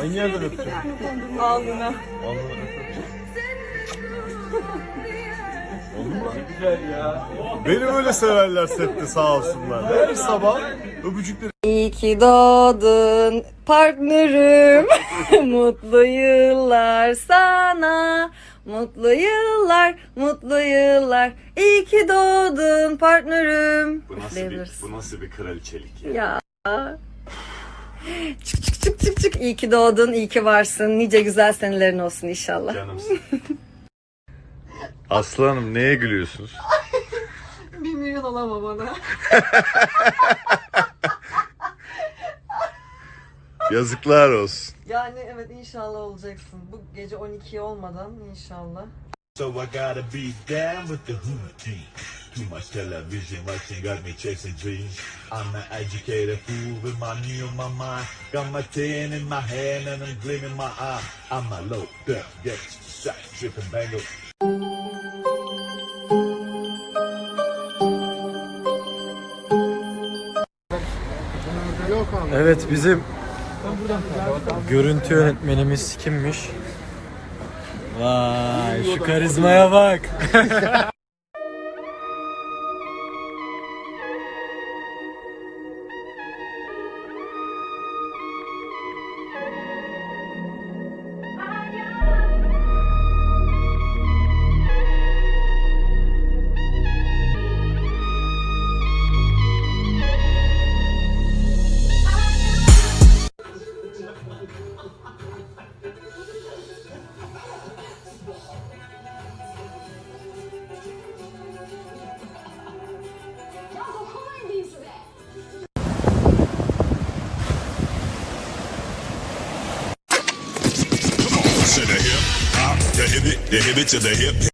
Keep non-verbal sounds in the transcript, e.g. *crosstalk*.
Aynı yerden öptüm. Alnına. Lan? Güzel ya. Beni böyle severler sette sağ olsunlar. Her sabah öpücükleri İyi ki doğdun partnerim. *laughs* mutlu yıllar sana. Mutlu yıllar, mutlu yıllar. İyi ki doğdun partnerim. Bu nasıl bir, bu nasıl bir kraliçelik ya? Ya. Çık çık çık çık çık. İyi ki doğdun, iyi ki varsın. Nice güzel senelerin olsun inşallah. Canımsın. Aslı Hanım neye gülüyorsunuz? *laughs* Bir milyon alamam bana. *laughs* Yazıklar olsun. Yani evet inşallah olacaksın. Bu gece 12 olmadan inşallah. So I gotta be down with the hood team. Too much television watching got me chasing dreams. I'm an educated fool with my knee on my mind. Got my tin in my hand and I'm gleaming my eye. I'm a low up, get shot, tripping bangle. Evet bizim görüntü yönetmenimiz kimmiş? Vay şu karizmaya bak. *laughs* To the hip, hop, the hip, the hip to the hip.